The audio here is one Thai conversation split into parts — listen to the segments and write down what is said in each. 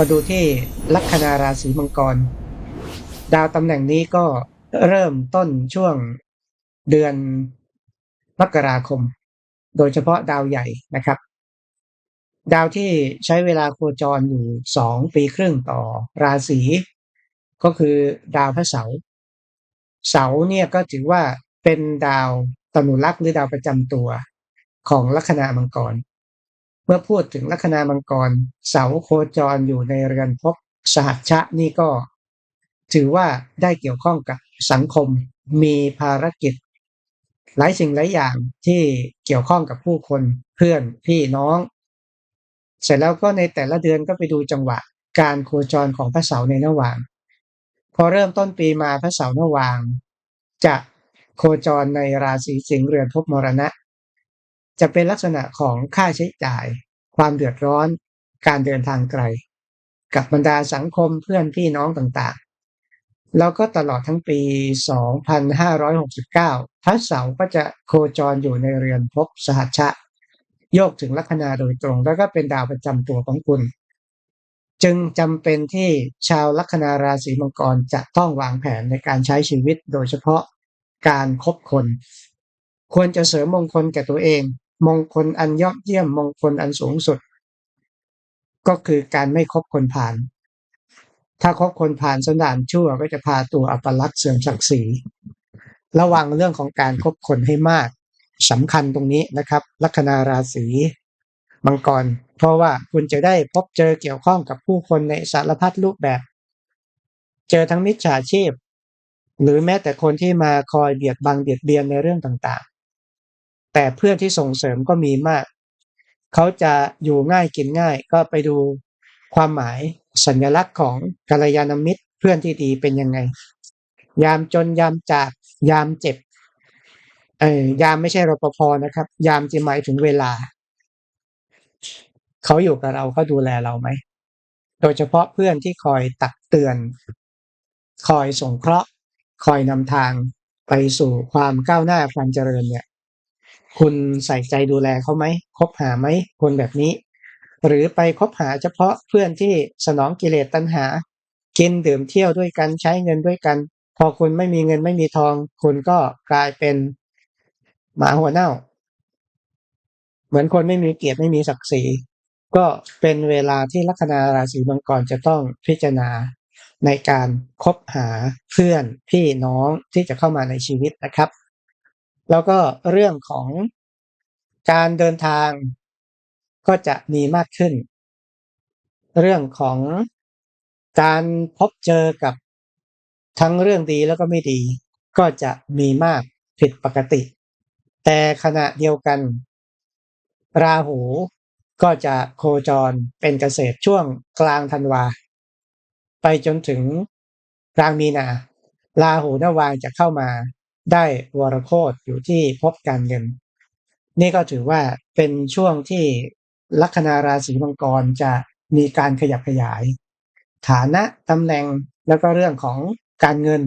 มาดูที่ลัคนาราศีมังกร ดาวตำแหน่งนี้ก็เริ่มต้นช่วงเดือนมกราคม โดยเฉพาะดาวใหญ่นะครับ ดาวที่ใช้เวลาโคจรอยู่สองปีครึ่งต่อราศีก็คือดาวพระเสาร์เสาร์เนี่ยก็ถือว่าเป็นดาวตนุลักษ์หรือดาวประจำตัวของลัคนามังกร เมื่อพูดถึงลัคนามังกร เสาโคจรอยู่ในเรือนภพสหัชชะนี่ก็ ถือว่าได้เกี่ยวข้องกับสังคมมีภารกิจ หลายสิ่งหลายอย่างที่เกี่ยวข้องกับผู้คนเพื่อนพี่น้อง เสร็จแล้วก็ในแต่ละเดือนก็ไปดูจังหวะ การโคจรของพระเสาร์ในระหว่าง พอเริ่มต้นปีมาพระเสาร์ระหว่าง จะโคจรในราศีสิงห์เรือนภพมรณะ จะเป็นลักษณะของค่าใช้จ่าย ความเดือดร้อน การเดินทางไกล กับบรรดาสังคมเพื่อนพี่น้องต่างๆ แล้วก็ตลอดทั้งปี 2569 พระเสาร์ก็จะโคจรอยู่ในเรือนภพสหัชชะ โยกถึงลัคนาโดยตรง แล้วก็เป็นดาวประจำตัวของคุณ จึงจำเป็นที่ชาวลัคนาราศีมังกรจะต้องวางแผนในการใช้ชีวิตโดยเฉพาะการคบคน ควรจะเสริมมงคลแก่ตัวเอง มงคลอันยอดเยี่ยมมงคลอันสูงสุด ก็คือการไม่คบคนผ่าน ถ้าคบคนผ่านสันดานชั่วก็จะพาตัวอัปลักษณ์เสื่อมศักดิ์ศรีระวังเรื่องของการคบคนให้มากสำคัญตรงนี้นะครับ ลัคนาราศีมังกร เพราะว่าคุณจะได้พบเจอเกี่ยวข้องกับผู้คนในสารพัดรูปแบบ เจอทั้งมิจฉาชีพ หรือแม้แต่คนที่มาคอยเบียดบังเบียดเบียนในเรื่องต่าง แต่เพื่อนที่ส่งเสริมก็มีมาก เขาจะอยู่ง่ายกินง่าย ก็ไปดูความหมายสัญลักษณ์ของกัลยาณมิตรเพื่อนที่ดีเป็นยังไง ยามจนยามจาก ยามเจ็บเออยามไม่ใช่รปภนะครับ ยามจะหมายถึงเวลา เขาอยู่กับเราเขาดูแลเราไหม โดยเฉพาะเพื่อนที่คอยตักเตือน คอยส่งเคราะห์ คอยนำทางไปสู่ความก้าวหน้าความเจริญเนี่ย คุณใส่ใจดูแลเขาไหมคบหาไหมคนแบบนี้ หรือไปคบหาเฉพาะเพื่อนที่สนองกิเลสตัณหา กินดื่มเที่ยวด้วยกันใช้เงินด้วยกัน พอคุณไม่มีเงินไม่มีทอง คุณก็กลายเป็นหมาหัวเน่า เหมือนคนไม่มีเกียรติไม่มีศักดิ์ศรีก็เป็นเวลาที่ลัคนาราศีมังกรจะต้องพิจารณาในการคบหาเพื่อนพี่น้องที่จะเข้ามาในชีวิตนะครับ แล้วก็เรื่องของการเดินทางก็จะมีมากขึ้น เรื่องของการพบเจอกับทั้งเรื่องดีแล้วก็ไม่ดี ก็จะมีมากผิดปกติ แต่ขณะเดียวกัน ราหูก็จะโคจรเป็นเกษตรช่วงกลางธันวา ไปจนถึงกลางมีนา ราหูนวางจะเข้ามา ได้วรโคตอยู่ที่พบการเงิน นี่ก็ถือว่าเป็นช่วงที่ลัคนาราศีมังกรจะมีการขยับขยาย ฐานะตำแหน่งแล้วก็เรื่องของการเงิน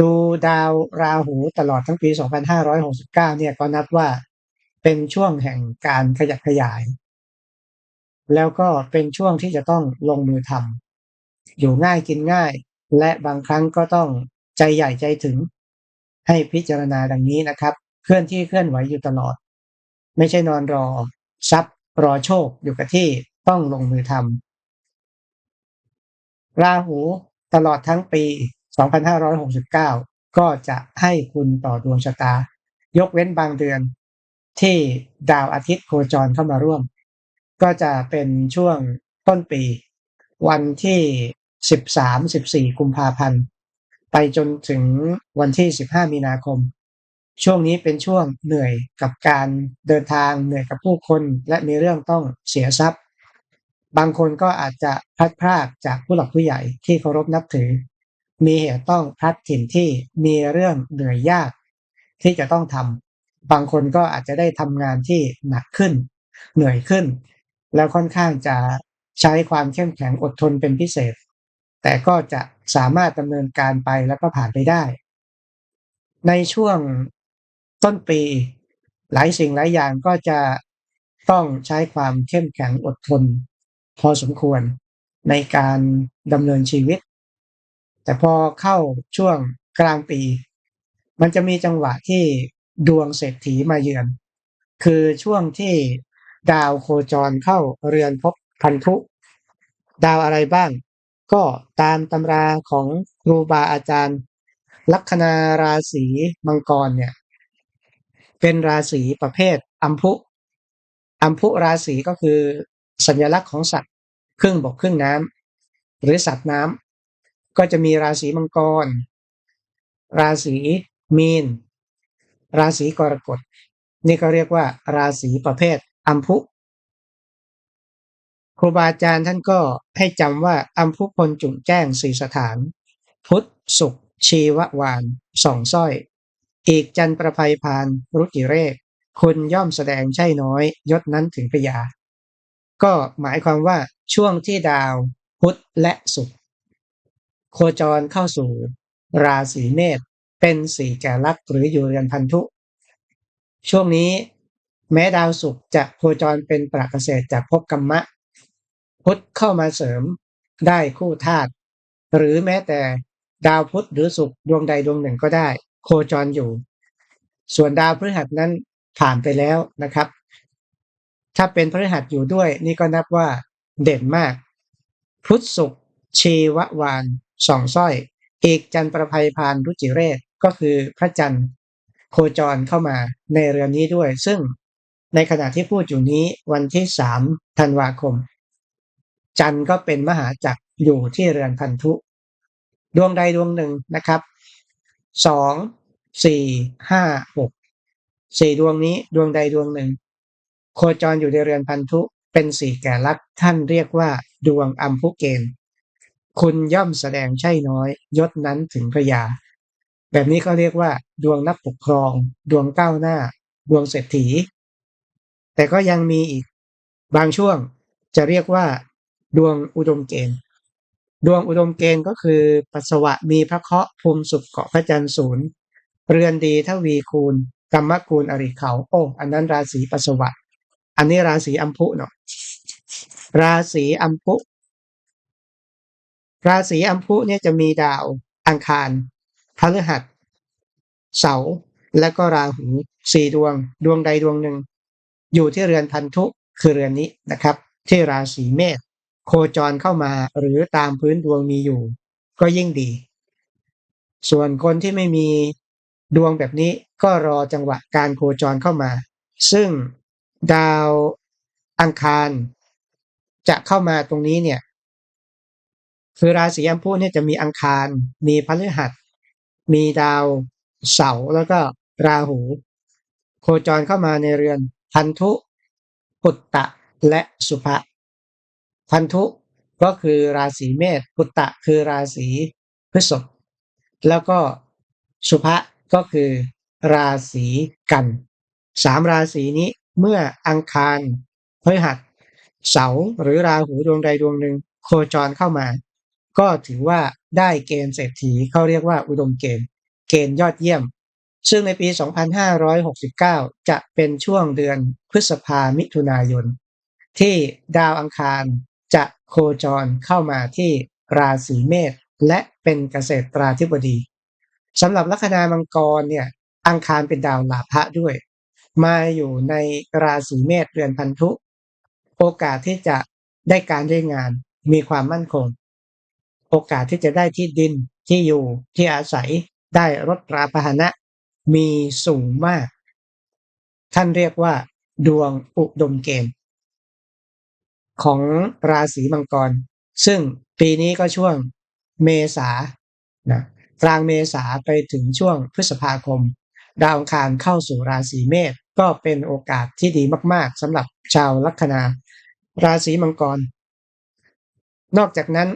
ดูดาวราหูตลอดทั้งปี 2569 เนี่ยก็นับว่าเป็นช่วงแห่งการขยับขยาย แล้วก็เป็นช่วงที่จะต้องลงมือทำอยู่ง่ายกินง่าย และบางครั้งก็ต้องใจใหญ่ใจถึง ให้พิจารณาดังนี้นะครับ เคลื่อนที่เคลื่อนไหวอยู่ตลอด ไม่ใช่นอนรอทรัพย์รอโชคอยู่กับที่ต้องลงมือทำราหูตลอดทั้งปี 2569 ก็จะให้คุณต่อดวงชะตา ยกเว้นบางเดือนที่ดาวอาทิตย์โคจรเข้ามาร่วม ก็จะเป็นช่วงต้นปี วันที่ 13-14 กุมภาพันธ์ ไปจนถึงวันที่ 15 มีนาคม ช่วงนี้เป็นช่วงเหนื่อยกับการเดินทางเหนื่อยกับผู้คน และมีเรื่องต้องเสียทรัพย์ บางคนก็อาจจะพลัดพรากจากผู้หลักผู้ใหญ่ที่เคารพนับถือ มีเหตุต้องพลัดถิ่นที่มีเรื่องเหนื่อยยากที่จะต้องทำบางคนก็อาจจะได้ทำงานที่หนักขึ้น เหนื่อยขึ้น แล้วค่อนข้างจะใช้ความเข้มแข็งอดทนเป็นพิเศษ แต่ก็จะสามารถดำเนินการไปแล้วก็ผ่านไปได้ ในช่วงต้นปี หลายสิ่งหลายอย่างก็จะต้องใช้ความเข้มแข็งอดทน พอสมควรในการดำเนินชีวิต แต่พอเข้าช่วงกลางปี มันจะมีจังหวะที่ดวงเศรษฐีมาเยือน คือช่วงที่ดาวโคจรเข้าเรือนพบพันธุ ดาวอะไรบ้าง ก็ตามตำราของครูบาอาจารย์ ลัคนาราศีมังกรเนี่ย เป็นราศีประเภทอัมพุอัมพุราศีก็คือสัญลักษณ์ของสัตว์ครึ่งบกครึ่งน้ำหรือสัตว์น้ำก็จะมีราศีมังกร ราศีมีน ราศีกรกฎนี่ก็เรียกว่า ราศีประเภทอัมพุ รูบาอาจารย์ท่านก็ให้จำว่าอัมพุพลจุงแจ้งสี่สถาน พุทธสุข ชีววานสองสร้อย อีกจันประภัยพานรุจิเรศคุณย่อมแสดงใช่น้อย ยศนั้นถึงพยา ก็หมายความว่าช่วงที่ดาว พุธและศุกร์โคจรเข้าสู่ ราศีเมษเป็นสี่แกลักหรืออยู่เรือนพันธุ ช่วงนี้ แม้ดาวศุกร์จะโคจรเป็นปรากเกษตรจากภพกรรมะ พุธเข้ามาเสริมได้คู่ธาตุหรือแม้แต่ดาวพุธหรือศุกร์ดวงใดดวงหนึ่งก็ได้ โคจรอยู่ ส่วนดาวพฤหัสนั้นผ่านไปแล้วนะครับ ถ้าเป็นพฤหัสอยู่ด้วย นี่ก็นับว่าเด่นมาก พุธศุกร์ชีววานสองสร้อยเอกจันประภัยพานรุจิเรศก็คือพระจันทร์โคจรเข้ามาในเรือนนี้ด้วย ซึ่งในขณะที่พูดอยู่นี้วันที่สามธันวาคม จันทร์ก็เป็นมหาจักรอยู่ที่เรือนพันธุ ดวงใดดวงหนึ่งนะครับสองสี่ห้าหกสี่ดวงนี้ดวงใดดวงหนึ่ง โคจรอยู่ในเรือนพันธุเป็นสี่แก่ลักท่านเรียกว่า ดวงอัมพุเกณฑ์คุณย่อมแสดงใช่น้อย ยศนั้นถึงพระยา แบบนี้เขาเรียกว่า ดวงนักปกครอง ดวงก้าวหน้า ดวงเศรษฐี แต่ก็ยังมีอีก บางช่วงจะเรียกว่า ดวงอุดมเกณฑ์ ดวงอุดมเกณฑ์ก็คือปัสสาวะมีพระเคราะห์ภูมิสุขเกาะพระจันทร์ศูนย์เรือนดีทวีคูณกรรมกูลอริเขาโอ้อันนั้นราศีปัสสวะ อันนี้ราศีอัมพุเนาะราศีอัมพุ ราศีอัมพุเนี่ยจะมีดาวอังคารพฤหัส เสาร์และก็ราหูสี่ดวง ดวงใดดวงหนึ่ง อยู่ที่เรือนพันธุคือเรือนนี้นะครับ ที่ราศีเมษ โคจรเข้ามาหรือตามพื้นดวงมีอยู่ ก็ยิ่งดี ส่วนคนที่ไม่มีดวงแบบนี้ก็รอจังหวะการโคจรเข้ามา ซึ่งดาวอังคาร จะเข้ามาตรงนี้เนี่ย คือราศีอัมพุเนี่ยจะมีอังคาร มีพฤหัส มีดาวเสาร์แล้วก็ราหู โคจรเข้ามาในเรือนพันธุปุตตะและสุภะ พันธุก็คือราศีเมษปุตตะคือราศีพฤษภแล้วก็สุภะก็คือราศีกันสามราศีนี้เมื่ออังคารพฤหัสเสาร์หรือราหูดวงใดดวงหนึ่งโคจรเข้ามา ก็ถือว่าได้เกณฑ์เศรษฐีเขาเรียกว่าอุดมเกณฑ์ เกณฑ์ยอดเยี่ยม ซึ่งในปี 2569 จะเป็นช่วงเดือนพฤษภามิถุนายน ที่ดาวอังคาร โคจรเข้ามาที่ราศีเมษและเป็นเกษตราธิบดีสำหรับลัคนามังกรเนี่ยอังคารเป็นดาวลาภะด้วย มาอยู่ในราศีเมษเรือนพันธุ โอกาสที่จะได้การได้งานมีความมั่นคง โอกาสที่จะได้ที่ดินที่อยู่ที่อาศัยได้รถราพาหนะ มีสูงมาก ท่านเรียกว่า ดวงอุดมเกณฑ์ ของราศีมังกร ซึ่งปีนี้ก็ช่วงเมษานะกลางเมษาไปถึงช่วงพฤษภาคม ดาวอังคารเข้าสู่ราศีเมษก็เป็นโอกาสที่ดีมากๆสำหรับชาวลัคนา ราศีมังกร นอกจากนั้น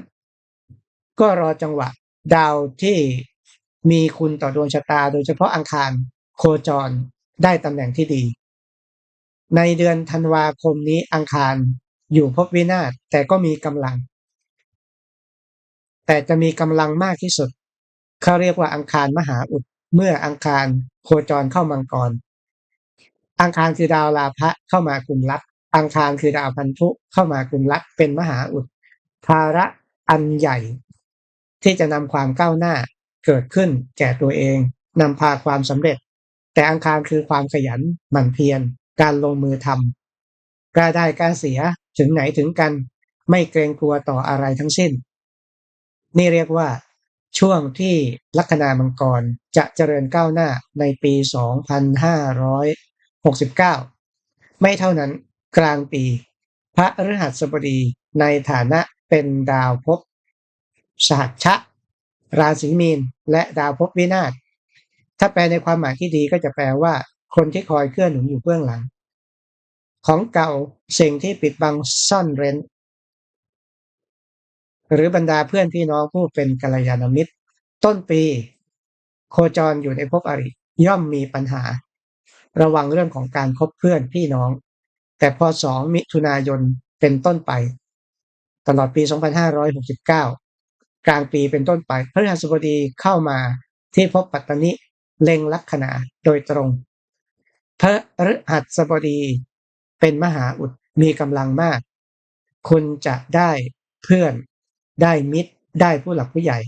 ก็รอจังหวะ ดาวที่มีคุณต่อดวงชะตา โดยเฉพาะอังคารโคจรได้ตำแหน่งที่ดี ในเดือนธันวาคมนี้อังคาร อยู่พบวินาศแต่ก็มีกำลัง แต่จะมีกำลังมากที่สุด เขาเรียกว่าอังคารมหาอุด เมื่ออังคารโคจรเข้ามังกร อังคารคือดาวลาภะเข้ามากุมลักอังคารคือดาวพันธุเข้ามากุมลักเป็นมหาอุด ภาระอันใหญ่ ที่จะนำความก้าวหน้าเกิดขึ้นแก่ตัวเองนำพาความสำเร็จ แต่อังคารคือความขยันหมั่นเพียรการลงมือทำ กล้าได้กล้าเสียถึงไหนถึงกัน ไม่เกรงกลัวต่ออะไรทั้งสิ้น นี่เรียกว่า ช่วงที่ลัคนามังกรจะเจริญก้าวหน้าในปี 2569 ไม่เท่านั้นกลางปี พระฤหัสบดีในฐานะเป็นดาวภพสหัชชะ ราศีมีน และดาวภพวินาศถ้าแปลในความหมายที่ดีก็จะแปลว่า คนที่คอยเกื้อนหนุนอยู่เบื้องหลัง ของเก่าสิ่งที่ปิดบังซ่อนเร้น หรือบรรดาเพื่อนพี่น้องผู้เป็นกัลยาณมิตร ต้นปี โคจรอยู่ในภพอริ ย่อมมีปัญหา ระวังเรื่องของการคบเพื่อนพี่น้อง แต่พอสองมิถุนายนเป็นต้นไป ตลอดปี 2569 กลางปีเป็นต้นไปพฤหัสบดีเข้ามาที่ภพปัตตนิเล็งลัคนาโดยตรงพระฤหัสบดี เป็นมหาอุดมีกำลังมาก คุณจะได้เพื่อน ได้มิตร ได้ผู้หลักผู้ใหญ่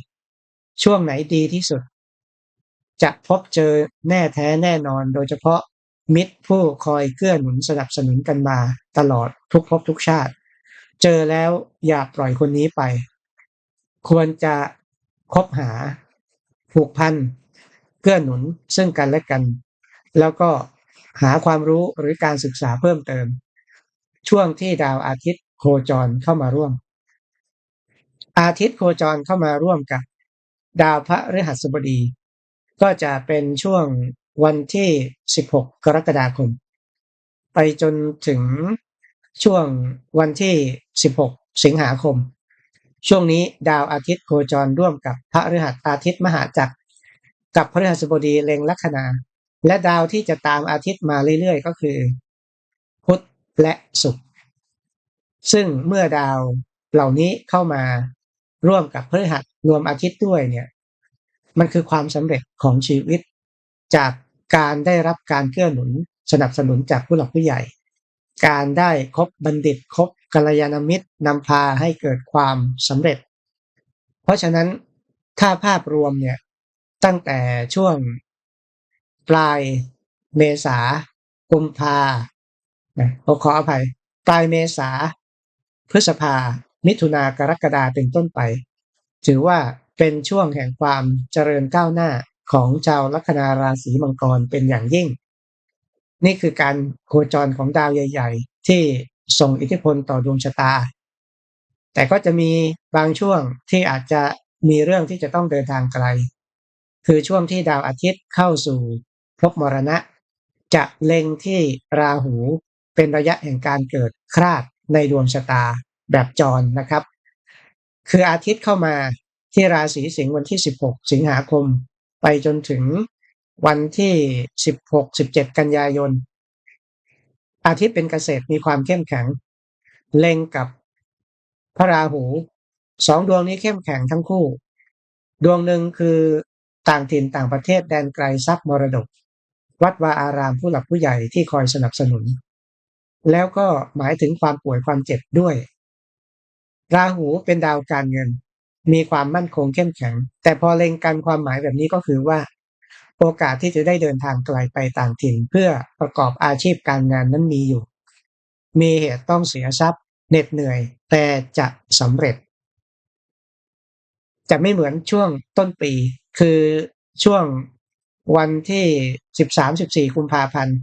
ช่วงไหนดีที่สุด จะพบเจอแน่แท้แน่นอน โดยเฉพาะมิตรผู้คอยเกื้อหนุนสนับสนุนกันมา ตลอดทุกภพทุกชาติ เจอแล้วอย่าปล่อยคนนี้ไป ควรจะคบหาผูกพันเกื้อหนุนซึ่งกันและกัน แล้วก็ หาความรู้หรือการศึกษาเพิ่มเติม ช่วงที่ดาวอาทิตย์โคจรเข้ามาร่วม อาทิตย์โคจรเข้ามาร่วมกับดาวพระฤหัสบดี ก็จะเป็นช่วงวันที่ 16 กรกฎาคม ไปจนถึงช่วงวันที่ 16 สิงหาคม ช่วงนี้ดาวอาทิตย์โคจรร่วมกับพระฤหัสอาทิตย์มหาจักร กับพระฤหัสบดีเล็งลัคนา และดาวที่จะตามอาทิตย์มาเรื่อยๆ ก็คือ พุธและศุกร์ซึ่งเมื่อดาวเหล่านี้เข้ามาร่วมกับพฤหัสรวมอาทิตย์ด้วยเนี่ย มันคือความสำเร็จของชีวิต จากการได้รับการเกื้อหนุนสนับสนุนจากผู้หลักผู้ใหญ่ การได้คบบัณฑิตคบกัลยาณมิตรนำพาให้เกิดความสำเร็จ เพราะฉะนั้นถ้าภาพรวมเนี่ยตั้งแต่ช่วง ปลายเมษากุมภานะขอขออภัย ปลายเมษา พฤษภา มิถุนากรกฎาเป็นต้นไป ถือว่าเป็นช่วงแห่งความเจริญก้าวหน้าของชาวลัคนาราศีมังกรเป็นอย่างยิ่ง นี่คือการโคจรของดาวใหญ่ ๆ ที่ส่งอิทธิพลต่อดวงชะตา แต่ก็จะมีบางช่วงที่อาจจะมีเรื่องที่จะต้องเดินทางไกล คือช่วงที่ดาวอาทิตย์เข้าสู่ ภพมรณะ จะเล็งที่ราหูเป็นระยะแห่งการเกิดคราดในดวงชะตาแบบจรนะครับ คืออาทิตย์เข้ามาที่ราศีสิงห์วันที่ 16 สิงหาคม ไปจนถึงวันที่ 16 17 กันยายน อาทิตย์เป็นเกษตรมีความเข้มแข็ง เล็งกับพระราหูสองดวงนี้เข้มแข็งทั้งคู่ ดวงหนึ่งคือต่างถิ่นต่างประเทศแดนไกลทรัพย์มรดก วัดวาอารามผู้หลักผู้ใหญ่ที่คอยสนับสนุน แล้วก็หมายถึงความป่วยความเจ็บด้วย ราหูเป็นดาวการเงิน มีความมั่นคงเข้มแข็ง แต่พอเล็งกันความหมายแบบนี้ก็คือว่า โอกาสที่จะได้เดินทางไกลไปต่างถิ่น เพื่อประกอบอาชีพการงานนั้นมีอยู่ มีเหตุต้องเสียทรัพย์เหน็ดเหนื่อย แต่จะสำเร็จ จะไม่เหมือนช่วงต้นปี คือช่วง วันที่13-14กุมภาพันธ์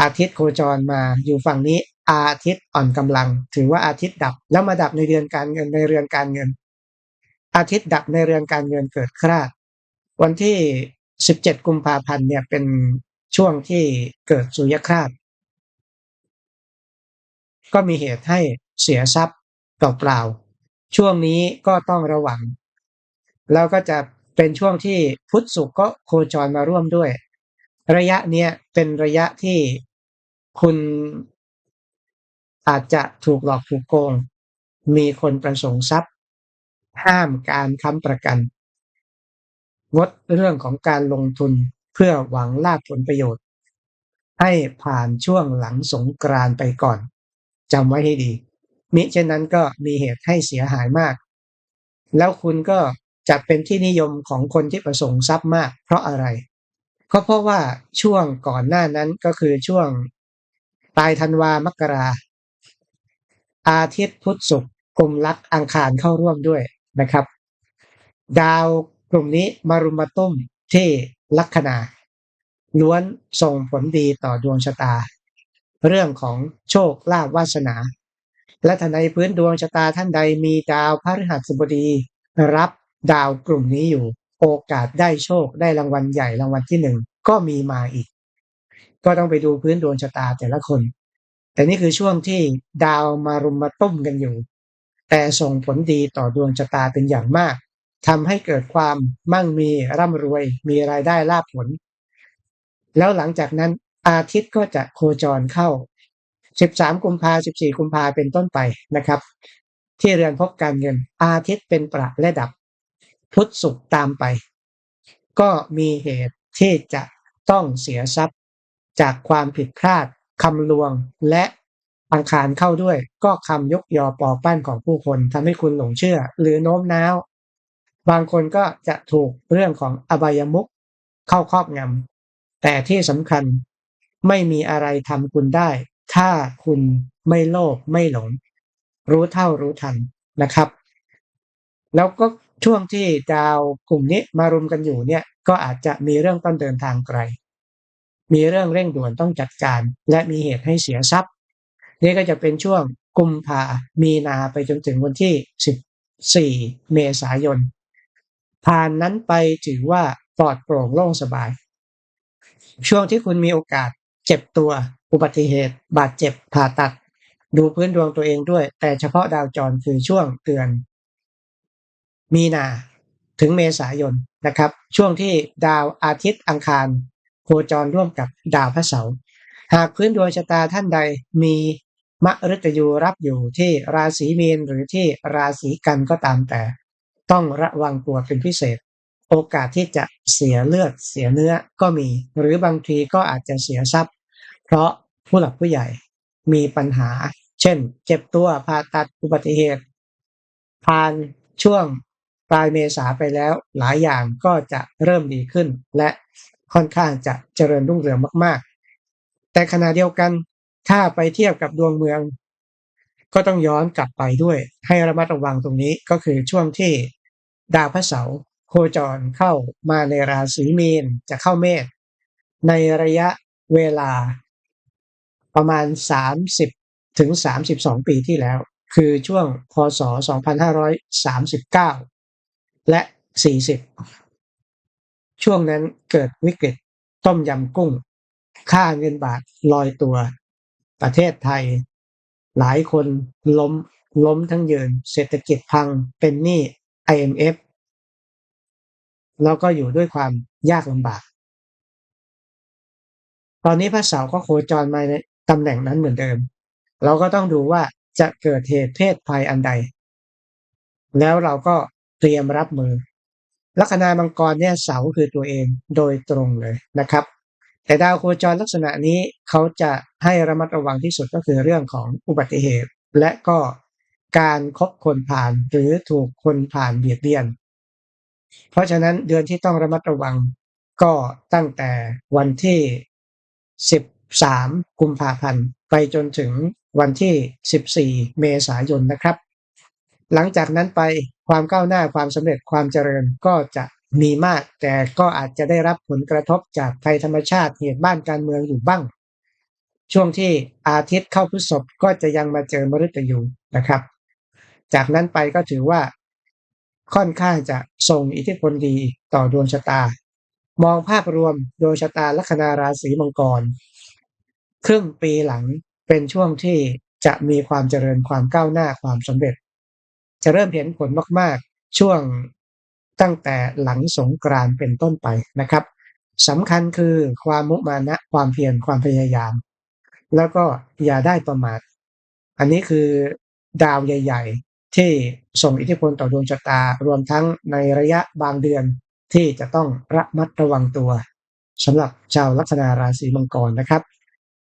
อาทิตย์โคจรมาอยู่ฝั่งนี้ อาทิตย์อ่อนกำลัง ถือว่าอาทิตย์ดับแล้วมาดับในเดือนการเงินในเรือนการเงิน อาทิตย์ดับในเรือนการเงินเกิดคราดวันที่17กุมภาพันธ์เนี่ยเป็นช่วงที่เกิดสุยคราสก็มีเหตุให้เสียทรัพย์เปล่าๆช่วงนี้ก็ต้องระวัง แล้วก็จะ เป็นช่วงที่พุทธศุกก็โคจรมาร่วมด้วย ระยะเนี้ยเป็นระยะที่คุณอาจจะถูกหลอกถูกโกง มีคนประสงค์ทรัพย์ ห้ามการค้ำประกัน งดเรื่องของการลงทุนเพื่อหวังลาภผลประโยชน์ ให้ผ่านช่วงหลังสงกรานไปก่อนจำไว้ให้ดี มิเช่นนั้นก็มีเหตุให้เสียหายมาก แล้วคุณก็ จะเป็นที่นิยมของคนที่ประสงค์ทรัพย์มาก เพราะอะไร ก็เพราะว่าช่วงก่อนหน้านั้นก็คือช่วงปลายธันวามกรา อาทิตย์พุธศุกร์กลุ่มลักอังคารเข้าร่วมด้วยนะครับ ดาวกลุ่มนี้มารุมมาตุ้มที่ลัคนาล้วนส่งผลดีต่อดวงชะตา เรื่องของโชคลาภวาสนา และถ้าในพื้นดวงชะตาท่านใดมีดาวพฤหัสบดี รับ ดาวกลุ่มนี้อยู่ โอกาสได้โชคได้รางวัลใหญ่รางวัลที่หนึ่งก็มีมาอีก ก็ต้องไปดูพื้นดวงชะตาแต่ละคน แต่นี่คือช่วงที่ดาวมารุมมาตุ้มกันอยู่ แต่ส่งผลดีต่อดวงชะตาเป็นอย่างมากทำให้เกิดความมั่งมีร่ำรวย มีรายได้ลาภผล แล้วหลังจากนั้นอาทิตย์ก็จะโคจรเข้า 13 กุมภา14 กุมภาเป็นต้นไปนะครับ ที่เรือนพบการเงิน อาทิตย์เป็นประและดับ พุทธศุกร์ตามไป ก็มีเหตุที่จะต้องเสียทรัพย์ จากความผิดพลาดคำลวงและอังคารเข้าด้วย ก็คำยกยอปอปั้นของผู้คนทำให้คุณหลงเชื่อ หรือโน้มน้าว บางคนก็จะถูกเรื่องของอบายมุขเข้าครอบงำแต่ที่สำคัญไม่มีอะไรทำคุณได้ ถ้าคุณไม่โลภไม่หลง รู้เท่ารู้ทันนะครับ แล้วก็ ช่วงที่ดาวกลุ่มนี้มารุมกันอยู่เนี่ยก็อาจจะมีเรื่องต้องเดินทางไกล มีเรื่องเร่งด่วนต้องจัดการ และมีเหตุให้เสียทรัพย์ นี่ก็จะเป็นช่วงกุมภามีนาไปจนถึงวันที่ 14 เมษายน ผ่านนั้นไปถือว่าปลอดโปร่งโล่งสบาย ช่วงที่คุณมีโอกาสเจ็บตัว อุบัติเหตุ บาดเจ็บผ่าตัด ดูพื้นดวงตัวเองด้วย แต่เฉพาะดาวจรคือช่วงเดือน มีนาถึงเมษายนนะครับ ช่วงที่ดาวอาทิตย์อังคาร โคจรร่วมกับดาวพระเสาร์หากพื้นดวงชะตาท่านใดมีมฤตยูรับอยู่ที่ราศีมีนหรือที่ราศีกันก็ตามแต่ ต้องระวังตัวเป็นพิเศษ โอกาสที่จะเสียเลือดเสียเนื้อก็มี หรือบางทีก็อาจจะเสียทรัพย์ เพราะผู้หลักผู้ใหญ่มีปัญหา เช่น เจ็บตัวผ่าตัดอุบัติเหตุผ่านช่วง ปลายเมษาไปแล้วหลายอย่างก็จะเริ่มดีขึ้น และค่อนข้างจะเจริญรุ่งเรืองมาก ๆ แต่ขณะเดียวกันถ้าไปเทียบกับดวงเมือง ก็ต้องย้อนกลับไปด้วย ให้ระมัดระวังตรงนี้ก็คือช่วงที่ดาวพระเสาร์โคจรเข้ามาในราศีมีนจะเข้าเมษในระยะเวลาประมาณ 30 ถึง 32 ปีที่แล้ว คือช่วงพศ 2539 และ 40 ช่วงนั้นเกิดวิกฤตต้มยำกุ้ง ค่าเงินบาทลอยตัว ประเทศไทย หลายคนล้มล้มทั้งยืน เศรษฐกิจพังเป็นหนี้ IMF แล้วก็อยู่ด้วยความยากลำบาก ตอนนี้พระเสาร์ก็โคจรมาในตำแหน่งนั้นเหมือนเดิม เราก็ต้องดูว่าจะเกิดเหตุเพศภัยอันใด แล้วเราก็ เตรียมรับมือ ลัคนามังกรเนี่ยเสาคือตัวเองโดยตรงเลยนะครับ แต่ดาวโคจรลักษณะนี้เขาจะให้ระมัดระวังที่สุดก็คือเรื่องของอุบัติเหตุ และก็การครบคนผ่านหรือถูกคนผ่านเบียดเบียน เพราะฉะนั้นเดือนที่ต้องระมัดระวังก็ตั้งแต่วันที่ 13 กุมภาพันธ์ไปจนถึงวันที่ 14 เมษายนนะครับ หลังจากนั้นไป ความก้าวหน้าความสำเร็จความเจริญก็จะมีมาก แต่ก็อาจจะได้รับผลกระทบจากภัยธรรมชาติเหตุบ้านการเมืองอยู่บ้าง ช่วงที่อาทิตย์เข้าพฤษภก็จะยังมาเจอมฤตยูนะครับ จากนั้นไปก็ถือว่าค่อนข้างจะส่งอิทธิพลดีต่อดวงชะตา มองภาพรวมดวงชะตาลัคนาราศีมังกร ครึ่งปีหลังเป็นช่วงที่จะมีความเจริญความก้าวหน้าความสำเร็จ จะเริ่มเห็นผลมาก ๆ ช่วงตั้งแต่หลังสงกรานเป็นต้นไปนะครับสำคัญคือความมุมานะความเพียรความพยายาม แล้วก็อย่าได้ประมาทอันนี้คือดาวใหญ่ ๆ ที่ส่งอิทธิพลต่อดวงชะตารวมทั้งในระยะบางเดือนที่จะต้องระมัดระวังตัวสำหรับชาวลัคนาราศีมังกรนะครับ